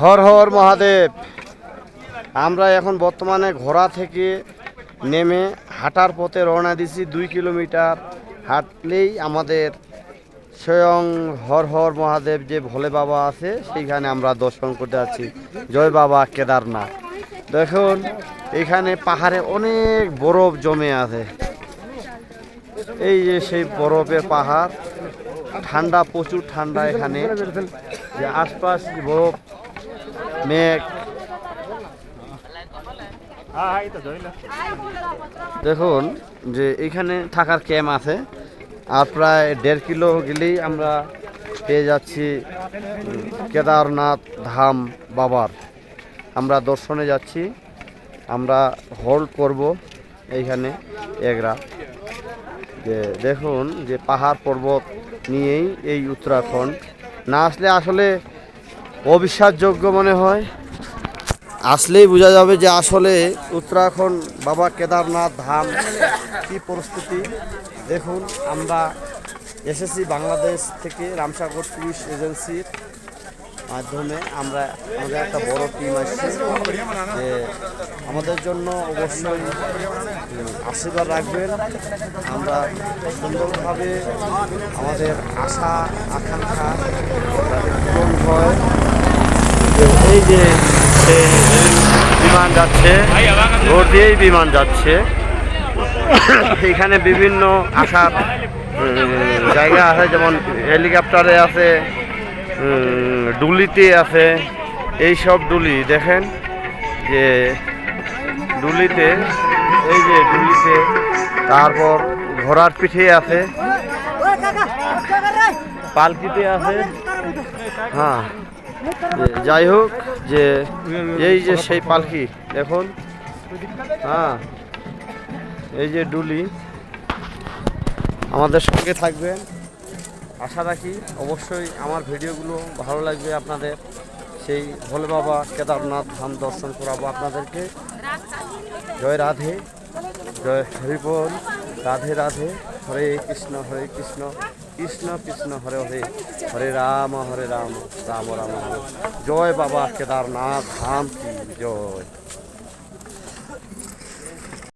হর হর মহাদেব। আমরা এখন বর্তমানে ঘোড়া থেকে নেমে হাঁটার পথে রওনা দিছি দুই কিলোমিটার। হাঁটলেই আমাদের স্বয়ং হর হর মহাদেব যে ভোলে বাবা আছে, সেইখানে আমরা দর্শন করতে যাচ্ছি। জয় বাবা কেদারনাথ। দেখুন, এখানে পাহাড়ে অনেক বরফ জমে আছে। এই যে সেই বরফের পাহাড়, ঠান্ডা, প্রচুর ঠান্ডা এখানে। যে আশপাশ বরফ মেঘ। দেখুন যে এখানে থাকার ক্যাম্প আছে আর প্রায় দেড় কিলো গেলেই আমরা পেয়ে যাচ্ছি কেদারনাথ ধাম বাবার। আমরা দর্শনে যাচ্ছি, আমরা হোল্ড করব এইখানে এক রাত যে দেখুন যে পাহাড় পর্বত নিয়েই এই উত্তরাখণ্ড। না আসলে আসলে অবিশ্বাসযোগ্য মনে হয়। আসলেই বোঝা যাবে যে আসলে উত্তরাখণ্ড বাবা কেদারনাথ ধাম কি পরিস্থিতি। দেখুন, আমরা এসেছি বাংলাদেশ থেকে রামসাগর টুরিস্ট এজেন্সির মাধ্যমে। আমরা, আমাদের একটা বড় টিম আসছে যে আমাদের জন্য অবশ্যই আশীর্বাদ রাখবেন। আমরা সুন্দরভাবে আমাদের আশা, আকাঙ্ক্ষা এই যে বিমান যাচ্ছে রোড দিয়েই বিমান যাচ্ছে এখানে বিভিন্ন আসার জায়গা আছে যেমন হেলিকপ্টারে আছে ডুলিতে আছে এই সব ডুলি দেখেন যে ডুলিতে এই যে ডুলিতে তারপর ঘোড়ার পিঠে আছে পালকিতে আছে হ্যাঁ যাই হোক, যে এই যে সেই পালকি, দেখুন। হ্যাঁ এই যে ডুলি। আমাদের সঙ্গে থাকবেন। আশা রাখি অবশ্যই আমার ভিডিওগুলো ভালো লাগবে আপনাদের। সেই ভোলে বাবা কেদারনাথ ধাম দর্শন করাবো আপনাদেরকে। জয় রাধে। জয় হরিবল। রাধে রাধে। হরে কৃষ্ণ হরে কৃষ্ণ। কৃষ্ণ কৃষ্ণ, হরে হরে। হরে রাম হরে রাম রাম রাম হরে জয় বাবা কেদারনাথ, ধাম কি জয়।